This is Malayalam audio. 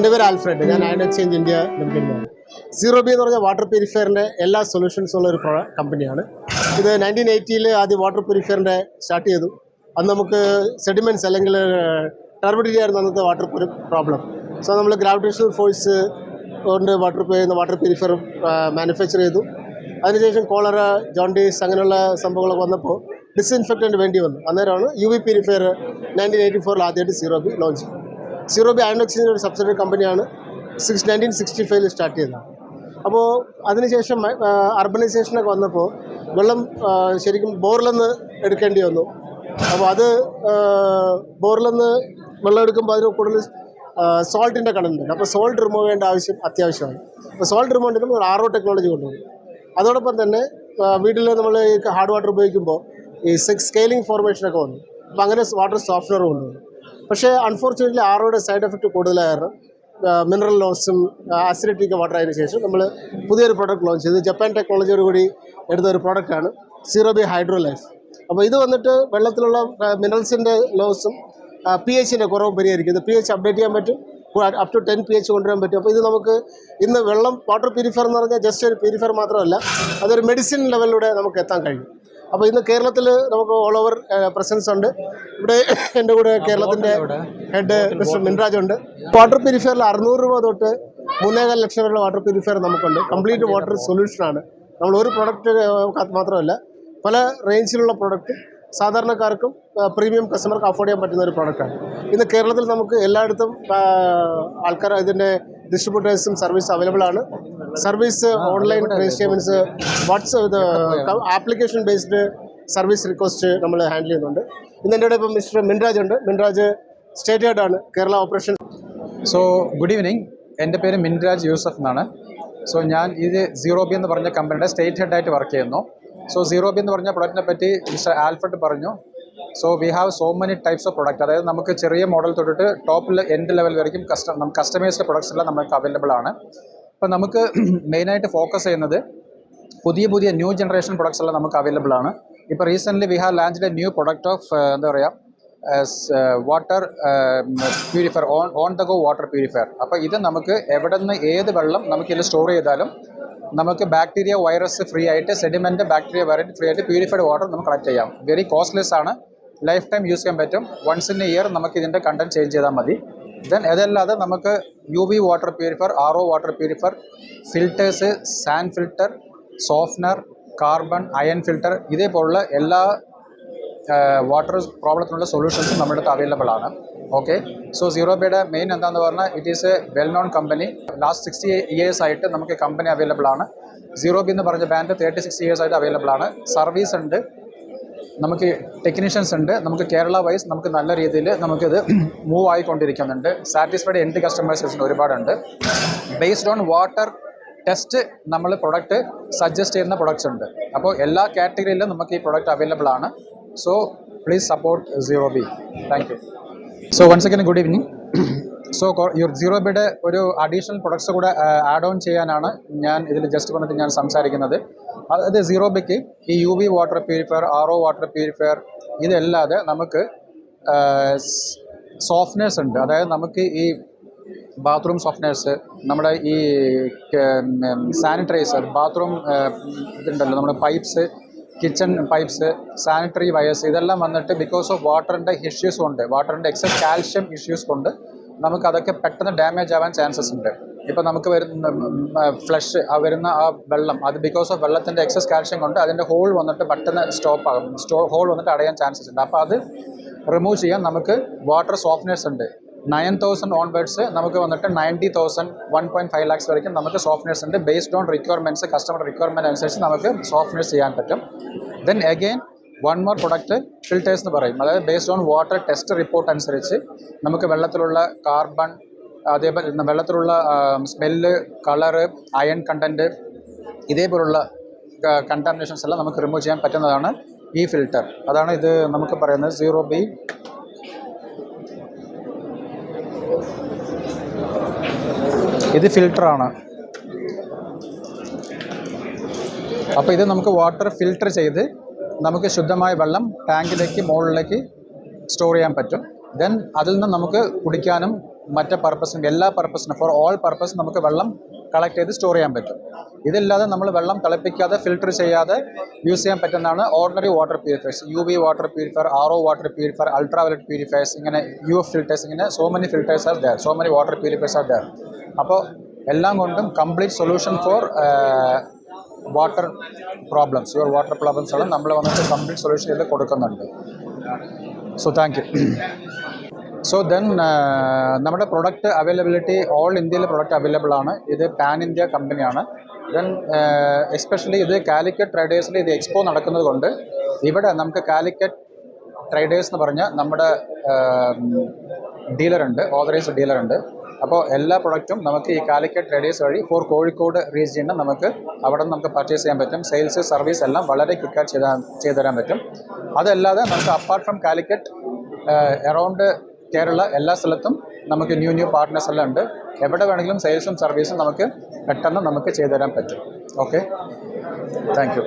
എന്റെ പേര് ആൽഫ്രഡ്. ഞാൻ അയൺ എക്സ്ചേഞ്ച് ഇന്ത്യ ലിമിറ്റഡിലാണ് സീറോ ബി എന്ന് പറഞ്ഞ വാട്ടർ പ്യൂരിഫയറിന്റെ എല്ലാ സൊല്യൂഷൻസും ഉള്ള ഒരു കമ്പനിയാണ് ഇത് നയന്റീൻ എയ്റ്റിയിൽ ആദ്യം വാട്ടർ പ്യൂരിഫയറിന്റെ സ്റ്റാർട്ട് ചെയ്തു. അന്ന് നമുക്ക് സെഡിമെന്റ്സ് അല്ലെങ്കിൽ ടർബിഡിറ്റി ആയിരുന്നു അന്നത്തെ വാട്ടർ പ്രോബ്ലം സോ നമ്മൾ ഗ്രാവിറ്റേഷണൽ ഫോഴ്സ് കൊണ്ട് വാട്ടർ വാട്ടർ പ്യൂരിഫയർ മാനുഫാക്ചർ ചെയ്തു. അതിനുശേഷം കോളറ ജോണ്ടീസ് അങ്ങനെയുള്ള സംഭവങ്ങളൊക്കെ വന്നപ്പോൾ ഡിസ്ഇൻഫെക്റ്റന്റ് വേണ്ടി വന്നു. അന്നേരമാണ് U V purifier nineteen eighty ഫോറിൽ ആദ്യമായിട്ട് സീറോ ബി ലോഞ്ച് ചെയ്തത്. സീറോ ബി അയൺ ഒരു സബ്സിഡറി കമ്പനിയാണ് സിക്സ് നയന്റീൻ സിക്സ്റ്റി ഫൈവിൽ സ്റ്റാർട്ട് ചെയ്തത് അപ്പോൾ അതിനുശേഷം അർബനൈസേഷനൊക്കെ വന്നപ്പോൾ വെള്ളം ശരിക്കും ബോറിൽ എടുക്കേണ്ടി വന്നു. അപ്പോൾ അത് ബോറിൽ വെള്ളം എടുക്കുമ്പോൾ അതിന് കൂടുതൽ സോൾട്ടിന്റെ കണ്ടന്റ് അപ്പോൾ സോൾട്ട് റിമൂവ് ചെയ്യേണ്ട ആവശ്യം അത്യാവശ്യമാണ്. അപ്പോൾ സോൾട്ട് റിമൂവ് ചെയ്യുമ്പോൾ നമ്മൾ ആർ ഒ ടെക്നോളജി കൊണ്ടുവന്നു. അതോടൊപ്പം തന്നെ വീട്ടിൽ നമ്മൾ ഈ ഹാർഡ് വാട്ടർ ഉപയോഗിക്കുമ്പോൾ ഈ സ്കെയിലിംഗ് ഫോർമേഷനൊക്കെ വന്നു. അപ്പോൾ അങ്ങനെ വാട്ടർ സോഫ്റ്റ്വെയർ കൊണ്ടുവന്നു. പക്ഷേ അൺഫോർച്ചുനേറ്റ്ലി ആറോയുടെ സൈഡ് എഫക്റ്റ് കൂടുതലായിരുന്നു. മിനറൽ ലോസും ആസിഡിറ്റിക്ക് വാട്ടർ ആയതിനു ശേഷം നമ്മൾ പുതിയൊരു പ്രോഡക്റ്റ് ലോഞ്ച് ചെയ്തു. ജപ്പാൻ ടെക്നോളജിയോട് കൂടി എടുത്ത ഒരു പ്രോഡക്റ്റാണ് സീറോ ബി ഹൈഡ്രോ ലൈഫ് അപ്പോൾ ഇത് വന്നിട്ട് വെള്ളത്തിലുള്ള മിനറൽസിന്റെ ലോസും പി എച്ചിന്റെ കുറവ് പരിഹരിക്കുന്നത് പി എച്ച് അപ്ഡേറ്റ് ചെയ്യാൻ പറ്റും. Up to ten P H കൊണ്ടുവരാൻ പറ്റും. അപ്പോൾ ഇത് നമുക്ക് ഇന്ന് വെള്ളം വാട്ടർ പ്യൂരിഫയർ എന്ന് പറഞ്ഞാൽ ജസ്റ്റ് ഒരു പ്യൂരിഫയർ മാത്രമല്ല അതൊരു മെഡിസിൻ ലെവലിലൂടെ നമുക്ക് എത്താൻ കഴിയും. അപ്പോൾ ഇന്ന് കേരളത്തിൽ നമുക്ക് ഓൾ ഓവർ പ്രസൻസ് ഉണ്ട്. ഇവിടെ എന്റെ കൂടെ കേരളത്തിന്റെ ഹെഡ് മിസ്റ്റർ മിൻരാജ് ഉണ്ട്. വാട്ടർ പ്യൂരിഫയറിൽ അറുന്നൂറ് രൂപ തൊട്ട് മൂന്നേകാൽ ലക്ഷം രൂപയുടെ വാട്ടർ പ്യൂരിഫയർ നമുക്കുണ്ട്. കംപ്ലീറ്റ് വാട്ടർ സൊല്യൂഷനാണ് നമ്മൾ ഒരു പ്രൊഡക്റ്റ് മാത്രമല്ല പല റേഞ്ചിലുള്ള പ്രൊഡക്റ്റ് സാധാരണക്കാർക്കും പ്രീമിയം കസ്റ്റമർക്ക് അഫോർഡ് ചെയ്യാൻ പറ്റുന്ന ഒരു പ്രോഡക്റ്റാണ് ഇന്ന് കേരളത്തിൽ നമുക്ക് എല്ലായിടത്തും ആൾക്കാർ ഇതിന്റെ ഡിസ്ട്രിബ്യൂട്ടേഴ്സും സർവീസ് അവൈലബിൾ ആണ്. Service online register means WhatsApp application based service request നമ്മൾ ഹാൻഡിൽ ചെയ്യുന്നുണ്ട്. ഇന്ന് എന്റെ ഇപ്പം മിസ്റ്റർ മിൻരാജ് ഉണ്ട്. മിൻരാജ് സ്റ്റേറ്റ് ഹെഡ് ആണ് Kerala operation so good evening എന്റെ പേര് മിൻരാജ് യൂസഫ് എന്നാണ്. സോ ഞാൻ ഇത് സീറോബി എന്ന് പറഞ്ഞ കമ്പനിയുടെ സ്റ്റേറ്റ് ഹെഡായിട്ട് വർക്ക് ചെയ്യുന്നു. സോ സീറോ ബി എന്ന് പറഞ്ഞ പ്രൊഡക്റ്റിനെ പറ്റി മിസ്റ്റർ ആൽഫർട്ട് പറഞ്ഞു. So we have so many types of product അതായത് നമുക്ക് ചെറിയ മോഡൽ തൊട്ടിട്ട് ടോപ്പ് എൻഡ് ലെവൽ വരയ്ക്കും കസ്റ്റം കസ്റ്റമൈസ്ഡ് പ്രൊഡക്ട്സ് എല്ലാം നമുക്ക് അവൈലബിൾ ആണ്. അപ്പോൾ നമുക്ക് മെയിനായിട്ട് ഫോക്കസ് ചെയ്യുന്നത് പുതിയ പുതിയ ന്യൂ ജനറേഷൻ പ്രൊഡക്ട്സ് എല്ലാം നമുക്ക് അവൈലബിൾ ആണ്. ഇപ്പോൾ recently we have land a new product of എന്താ പറയുക water purifier on on the go water purifier അപ്പോൾ ഇത് നമുക്ക് എവിടെ നിന്ന് ഏത് വെള്ളം നമുക്ക് ഇതിൽ സ്റ്റോർ ചെയ്താലും നമുക്ക് ബാക്ടീരിയ വൈറസ് ഫ്രീ ആയിട്ട് സെഡിമെന്റ് ബാക്ടീരിയ വൈറസ് ഫ്രീ ആയിട്ട് പ്യൂരിഫൈഡ് വാട്ടർ നമുക്ക് കളക്ട് ചെയ്യാം. വെരി കോസ്റ്റ്ലെസ് ആണ്. ലൈഫ് ടൈം യൂസ് ചെയ്യാൻ പറ്റും. വൺസ് ഇൻ എ ഇയർ നമുക്ക് ഇതിന്റെ കണ്ടന്റ് ചേഞ്ച് ചെയ്താൽ മതി. ദെൻ അതല്ലാതെ നമുക്ക് U V water purifier R O water purifier filters sand filter softener carbon iron filter ഇതേപോലുള്ള എല്ലാ വാട്ടർ പ്രോബ്ലത്തിനുള്ള സൊല്യൂഷൻസ് നമ്മുടെ അടുത്ത് അവൈലബിൾ ആണ്. ഓക്കെ സോ സീറോ ബേയുടെ മെയിൻ എന്താണെന്ന് പറഞ്ഞാൽ it is a well known company last sixty years ആയിട്ട് നമുക്ക് കമ്പനി അവൈലബിൾ ആണ്. സീറോ ബി എന്ന് പറഞ്ഞ ബാൻഡ് തേർട്ടി സിക്സ് ഇയേഴ്സ് ആയിട്ട് അവൈലബിൾ ആണ്. സർവീസ് ഉണ്ട്. നമുക്ക് ടെക്നീഷ്യൻസ് ഉണ്ട്. നമുക്ക് കേരള വൈസ് നമുക്ക് നല്ല രീതിയിൽ നമുക്കിത് മൂവ് ആയിക്കൊണ്ടിരിക്കുന്നുണ്ട്. സാറ്റിസ്ഫൈഡ് എൻഡ് കസ്റ്റമേഴ്സ് ഒരുപാടുണ്ട്. ബേസ്ഡ് ഓൺ വാട്ടർ ടെസ്റ്റ് നമ്മൾ പ്രൊഡക്റ്റ് സജസ്റ്റ് ചെയ്യുന്ന പ്രൊഡക്ട്സ് ഉണ്ട്. അപ്പോൾ എല്ലാ കാറ്റഗറിയിലും നമുക്ക് ഈ പ്രൊഡക്റ്റ് അവൈലബിൾ ആണ്. So please support zero B thank you so once again good evening so zero ബിയുടെ ഒരു അഡീഷണൽ പ്രൊഡക്ട്സ് കൂടെ ആഡ് ഓൺ ചെയ്യാനാണ് ഞാൻ ഇതിൽ ജസ്റ്റ് വന്നിട്ട് ഞാൻ സംസാരിക്കുന്നത്. അതായത് സീറോ ബിക്ക് ഈ U V water purifier R O water purifier ഇതല്ലാതെ നമുക്ക് സോഫ്റ്റ്നെസ് ഉണ്ട്. അതായത് നമുക്ക് ഈ ബാത്റൂം സോഫ്റ്റ്നെസ് നമ്മുടെ ഈ സാനിറ്റൈസർ ബാത്റൂം ഇതുണ്ടല്ലോ നമ്മുടെ pipes kitchen pipes sanitary wires ഇതെല്ലാം വന്നിട്ട് ബിക്കോസ് ഓഫ് വാട്ടറിന്റെ ഇഷ്യൂസ് കൊണ്ട് വാട്ടറിന്റെ എക്സസ് കാൽഷ്യം ഇഷ്യൂസ് കൊണ്ട് നമുക്ക് അതൊക്കെ പെട്ടെന്ന് ഡാമേജ് ആവാൻ ചാൻസസ് ഉണ്ട്. ഇപ്പോൾ നമുക്ക് വരുന്ന ഫ്ലഷ് ആ വരുന്ന ആ വെള്ളം അത് ബിക്കോസ് ഓഫ് വെള്ളത്തിന്റെ എക്സസ് കാൽഷ്യം കൊണ്ട് അതിന്റെ ഹോൾ വന്നിട്ട് പെട്ടെന്ന് സ്റ്റോപ്പ് ആകും. സ്റ്റോ ഹോൾ വന്നിട്ട് അടയാൻ ചാൻസസ് ഉണ്ട്. അപ്പോൾ അത് റിമൂവ് ചെയ്യാൻ നമുക്ക് വാട്ടർ സോഫ്റ്റ്നെസ് ഉണ്ട്. നയൻ തൗസൻഡ് ഓൺവേർഡ്സ് നമുക്ക് വന്നിട്ട് ninety thousand one point five lakhs വരയ്ക്കും. നമുക്ക് സോഫ്റ്റ്വെയർസ് ഉണ്ട്. Based on requirements customer requirement അനുസരിച്ച് നമുക്ക് സോഫ്റ്റ്വെയർസ് ചെയ്യാൻ പറ്റും. Then again one more product filters എന്ന് പറയും. അതായത് based on water test report അനുസരിച്ച് നമുക്ക് വെള്ളത്തിലുള്ള കാർബൺ അതേപോലെ വെള്ളത്തിലുള്ള സ്മെല്ല് കളറ് അയൺ കണ്ടന്റ് ഇതേപോലുള്ള കണ്ടാമിനേഷൻസ് എല്ലാം നമുക്ക് റിമൂവ് ചെയ്യാൻ പറ്റുന്നതാണ് ഈ ഫിൽറ്റർ അതാണ് ഇത് നമുക്ക് പറയുന്നത്. സീറോ ബി ഇത് ഫിൽറ്ററാണ് അപ്പോൾ ഇത് നമുക്ക് വാട്ടർ ഫിൽട്ടർ ചെയ്ത് നമുക്ക് ശുദ്ധമായ വെള്ളം ടാങ്കിലേക്ക് മുകളിലേക്ക് സ്റ്റോർ ചെയ്യാൻ പറ്റും. ദെൻ അതിൽ നിന്ന് നമുക്ക് കുടിക്കാനും മറ്റ് പർപ്പസിനും എല്ലാ പർപ്പസിനും ഫോർ ഓൾ പർപ്പസ് നമുക്ക് വെള്ളം കളക്ട് ചെയ്ത് സ്റ്റോർ ചെയ്യാൻ പറ്റും. ഇതില്ലാതെ നമ്മൾ വെള്ളം തിളപ്പിക്കാതെ ഫിൽട്ടർ ചെയ്യാതെ യൂസ് ചെയ്യാൻ പറ്റുന്നതാണ് ordinary water purifiers U V water purifier R O water purifier ultraviolet purifiers ഇങ്ങനെ യു എഫ് ഫിൽറ്റേഴ്സ് ഇങ്ങനെ so many filters are there so many water purifiers are there അപ്പോൾ എല്ലാം കൊണ്ടും complete solution for water problems your water problems എല്ലാം നമ്മൾ വന്നിട്ട് കംപ്ലീറ്റ് സൊല്യൂഷൻ ചെയ്ത് കൊടുക്കുന്നുണ്ട്. So thank you so then നമ്മുടെ പ്രൊഡക്റ്റ് അവൈലബിലിറ്റി ഓൾ ഇന്ത്യയിലെ പ്രൊഡക്റ്റ് അവൈലബിൾ ആണ്. ഇത് പാൻ ഇന്ത്യ കമ്പനിയാണ് ദെൻ എസ്പെഷ്യലി ഇത് കാലിക്കറ്റ് ട്രേഡേഴ്സിൽ ഇത് എക്സ്പോ നടക്കുന്നത് കൊണ്ട് ഇവിടെ നമുക്ക് കാലിക്കറ്റ് ട്രേഡേഴ്സ് എന്ന് പറഞ്ഞ നമ്മുടെ ഡീലറുണ്ട് ഓതറൈസ്ഡ് ഡീലറുണ്ട് അപ്പോൾ എല്ലാ പ്രൊഡക്റ്റും നമുക്ക് ഈ കാലിക്കറ്റ് ട്രേഡേഴ്സ് വഴി ഫോർ കോഴിക്കോട് റീജിയനിൽ നമുക്ക് അവിടെ നിന്ന് നമുക്ക് പർച്ചേസ് ചെയ്യാൻ പറ്റും. സെയിൽസ് സർവീസ് എല്ലാം വളരെ ക്വിക്കായിട്ട് ചെയ്താൽ ചെയ്തു തരാൻ പറ്റും. അതല്ലാതെ നമുക്ക് apart from Calicut around Kerala എല്ലാ സ്ഥലത്തും നമുക്ക് ന്യൂ ന്യൂ പാർട്ട്നേഴ്സ് എല്ലാം ഉണ്ട്. എവിടെ വേണമെങ്കിലും സെയിൽസും സർവീസും നമുക്ക് പെട്ടെന്ന് നമുക്ക് ചെയ്തു തരാൻ പറ്റും ഓക്കെ താങ്ക്